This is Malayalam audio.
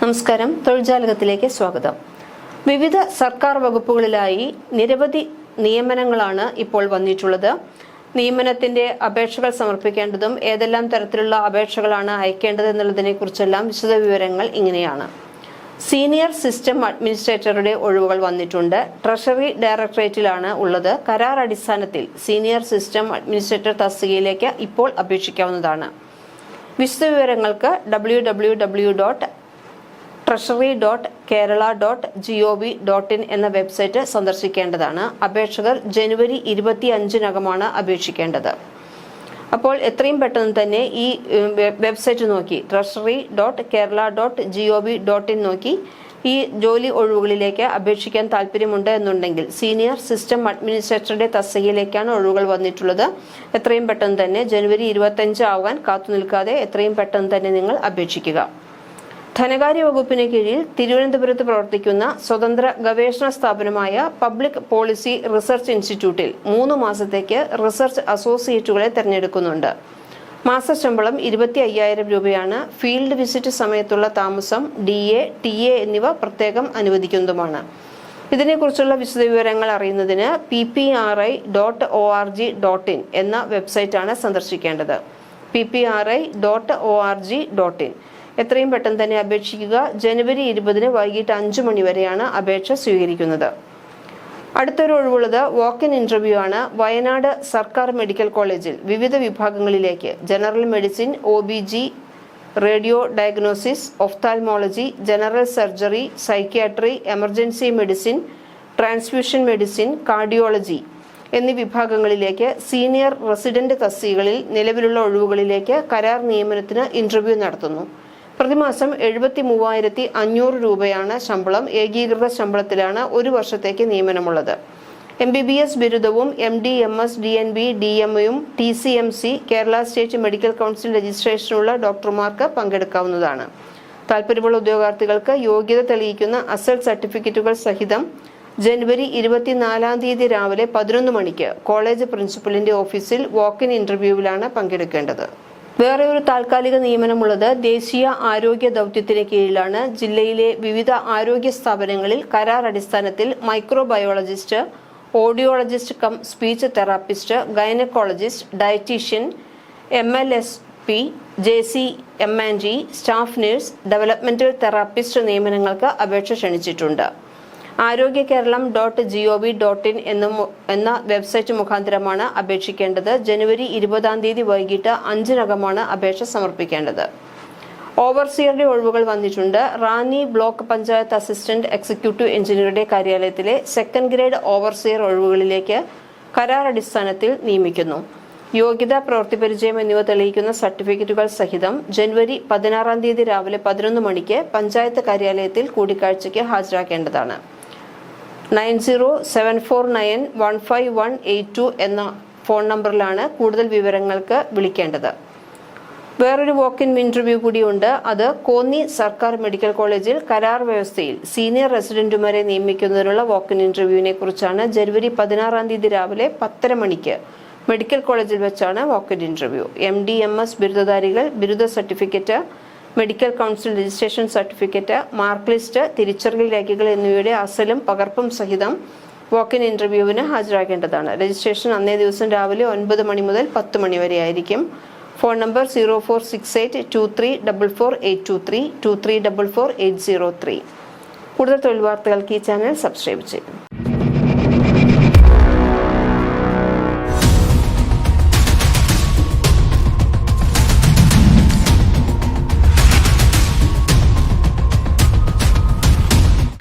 നമസ്കാരം. തൊഴിൽജാലകത്തിലേക്ക് സ്വാഗതം. വിവിധ സർക്കാർ വകുപ്പുകളിലായി നിരവധി നിയമനങ്ങളാണ് ഇപ്പോൾ വന്നിട്ടുള്ളത്. നിയമനത്തിന്റെ അപേക്ഷകൾ സമർപ്പിക്കേണ്ടതും ഏതെല്ലാം തരത്തിലുള്ള അപേക്ഷകളാണ് അയക്കേണ്ടത് എന്നുള്ളതിനെ കുറിച്ചെല്ലാം വിശദ വിവരങ്ങൾ ഇങ്ങനെയാണ്. സീനിയർ സിസ്റ്റം അഡ്മിനിസ്ട്രേറ്ററുടെ ഒഴിവുകൾ വന്നിട്ടുണ്ട്. ട്രഷറി ഡയറക്ടറേറ്റിലാണ് ഉള്ളത്. കരാർ അടിസ്ഥാനത്തിൽ സീനിയർ സിസ്റ്റം അഡ്മിനിസ്ട്രേറ്റർ തസ്തികയിലേക്ക് ഇപ്പോൾ അപേക്ഷിക്കാവുന്നതാണ്. വിശദവിവരങ്ങൾക്ക് W W W dot treasury dot Kerala dot G O V dot in എന്ന വെബ്സൈറ്റ് സന്ദർശിക്കേണ്ടതാണ്. അപേക്ഷകർ ജനുവരി ഇരുപത്തി അഞ്ചിനകമാണ് അപേക്ഷിക്കേണ്ടത്. അപ്പോൾ എത്രയും പെട്ടെന്ന് തന്നെ ഈ വെബ്സൈറ്റ് നോക്കി treasury dot Kerala dot G O V dot in നോക്കി ഈ ജോലി ഒഴിവുകളിലേക്ക് അപേക്ഷിക്കാൻ താല്പര്യമുണ്ട് എന്നുണ്ടെങ്കിൽ സീനിയർ സിസ്റ്റം അഡ്മിനിസ്ട്രേറ്ററുടെ തസ്തികയിലേക്കാണ് ഒഴിവുകൾ വന്നിട്ടുള്ളത്. എത്രയും പെട്ടെന്ന് തന്നെ ജനുവരി ഇരുപത്തഞ്ച് ആവാൻ കാത്തു നിൽക്കാതെ എത്രയും പെട്ടെന്ന് തന്നെ നിങ്ങൾ അപേക്ഷിക്കുക. ധനകാര്യ വകുപ്പിന് കീഴിൽ തിരുവനന്തപുരത്ത് പ്രവർത്തിക്കുന്ന സ്വതന്ത്ര ഗവേഷണ സ്ഥാപനമായ പബ്ലിക് പോളിസി റിസർച്ച് ഇൻസ്റ്റിറ്റ്യൂട്ടിൽ മൂന്ന് മാസത്തേക്ക് റിസർച്ച് അസോസിയേറ്റുകളെ തെരഞ്ഞെടുക്കുന്നുണ്ട്. മാസശമ്പളം ഇരുപത്തി അയ്യായിരം രൂപയാണ്. ഫീൽഡ് വിസിറ്റ് സമയത്തുള്ള താമസം ഡി എ ടി എ എന്നിവ പ്രത്യേകം അനുവദിക്കുന്നതുമാണ്. ഇതിനെക്കുറിച്ചുള്ള വിശദവിവരങ്ങൾ അറിയുന്നതിന് P P R I dot O R G dot in എന്ന വെബ്സൈറ്റാണ് സന്ദർശിക്കേണ്ടത്. P P R I dot O R G dot in എത്രയും പെട്ടെന്ന് തന്നെ അപേക്ഷിക്കുക. ജനുവരി ഇരുപതിന് വൈകിട്ട് അഞ്ചു മണി വരെയാണ് അപേക്ഷ സ്വീകരിക്കുന്നത്. അടുത്തൊരു ഒഴിവുള്ളത് വാക്ക് ഇൻ ഇന്റർവ്യൂ ആണ്. വയനാട് സർക്കാർ മെഡിക്കൽ കോളേജിൽ വിവിധ വിഭാഗങ്ങളിലേക്ക് general medicine O B G radio diagnosis ophthalmology general surgery psychiatry emergency medicine transfusion medicine cardiology എന്നീ വിഭാഗങ്ങളിലേക്ക് സീനിയർ റെസിഡന്റ് തസ്തികകളിൽ നിലവിലുള്ള ഒഴിവുകളിലേക്ക് കരാർ നിയമനത്തിന് ഇന്റർവ്യൂ നടത്തുന്നു. പ്രതിമാസം എഴുപത്തി മൂവായിരത്തി അഞ്ഞൂറ് രൂപയാണ് ശമ്പളം. ഏകീകൃത ശമ്പളത്തിലാണ് ഒരു വർഷത്തേക്ക് നിയമനമുള്ളത്. എം ബി ബി എസ് ബിരുദവും M D M S D N B D എംയും T C M C Kerala state medical council രജിസ്ട്രേഷനുള്ള ഡോക്ടർമാർക്ക് പങ്കെടുക്കാവുന്നതാണ്. താൽപ്പര്യമുള്ള ഉദ്യോഗാർത്ഥികൾക്ക് യോഗ്യത തെളിയിക്കുന്ന അസൽ സർട്ടിഫിക്കറ്റുകൾ സഹിതം ജനുവരി ഇരുപത്തിനാലാം തീയതി രാവിലെ പതിനൊന്ന് മണിക്ക് കോളേജ് പ്രിൻസിപ്പലിന്റെ ഓഫീസിൽ വാക്ക് ഇൻ ഇന്റർവ്യൂവിലാണ് പങ്കെടുക്കേണ്ടത്. വേറെ ഒരു താൽക്കാലിക നിയമനമുള്ളത് ദേശീയ ആരോഗ്യ ദൗത്യത്തിന് കീഴിലാണ്. ജില്ലയിലെ വിവിധ ആരോഗ്യ സ്ഥാപനങ്ങളിൽ കരാർ അടിസ്ഥാനത്തിൽ microbiologist audiologist cum speech therapist gynaecologist dietician M L S P J C M and G staff nurse developmental therapist നിയമനങ്ങൾക്ക് അപേക്ഷ ക്ഷണിച്ചിട്ടുണ്ട്. Arogya Keralam dot G O V dot in എന്ന വെബ്സൈറ്റ് മുഖാന്തരമാണ് അപേക്ഷിക്കേണ്ടത്. ജനുവരി ഇരുപതാം തീയതി വൈകിട്ട് അഞ്ചിനകമാണ് അപേക്ഷ സമർപ്പിക്കേണ്ടത്. ഓവർസിയറുടെ ഒഴിവുകൾ വന്നിട്ടുണ്ട്. Ranni block panchayat assistant executive എഞ്ചിനീയറുടെ കാര്യാലയത്തിലെ സെക്കൻഡ് ഗ്രേഡ് ഓവർസിയർ ഒഴിവുകളിലേക്ക് കരാർ അടിസ്ഥാനത്തിൽ നിയമിക്കുന്നു. യോഗ്യത പ്രവൃത്തി പരിചയം എന്നിവ തെളിയിക്കുന്ന സർട്ടിഫിക്കറ്റുകൾ സഹിതം ജനുവരി പതിനാറാം തീയതി രാവിലെ പതിനൊന്ന് മണിക്ക് പഞ്ചായത്ത് കാര്യാലയത്തിൽ കൂടിക്കാഴ്ചയ്ക്ക് ഹാജരാക്കേണ്ടതാണ്. Nine zero seven four nine one five one eight two എന്ന ഫോൺ നമ്പറിലാണ് കൂടുതൽ വിവരങ്ങൾക്ക് വിളിക്കേണ്ടത്. വേറൊരു വോക്ക് ഇൻ ഇന്റർവ്യൂ കൂടിയുണ്ട്. അത് കോന്നി സർക്കാർ മെഡിക്കൽ കോളേജിൽ കരാർ വ്യവസ്ഥയിൽ സീനിയർ റെസിഡന്റുമാരെ നിയമിക്കുന്നതിനുള്ള വോക്ക് ഇൻ ഇന്റർവ്യൂവിനെ കുറിച്ചാണ് ജനുവരി പതിനാറാം തീയതി രാവിലെ പത്തര മണിക്ക് മെഡിക്കൽ കോളേജിൽ വെച്ചാണ് walk in interview M D M S ബിരുദധാരികൾ ബിരുദ certificate medical council registration certificate mark list തിരിച്ചറിയൽ രേഖകൾ എന്നിവയുടെ അസലും പകർപ്പും സഹിതം വോക്ക് ഇൻ ഇന്റർവ്യൂവിന് ഹാജരാക്കേണ്ടതാണ് രജിസ്ട്രേഷൻ അന്നേ ദിവസം രാവിലെ ഒൻപത് മണി മുതൽ പത്ത് മണി വരെ ആയിരിക്കും. Phone number zero four six eight two three double four eight two three two three double four eight zero three. കൂടുതൽ തൊഴിൽ വാർത്തകൾക്ക് ഈ ചാനൽ സബ്സ്ക്രൈബ് ചെയ്യും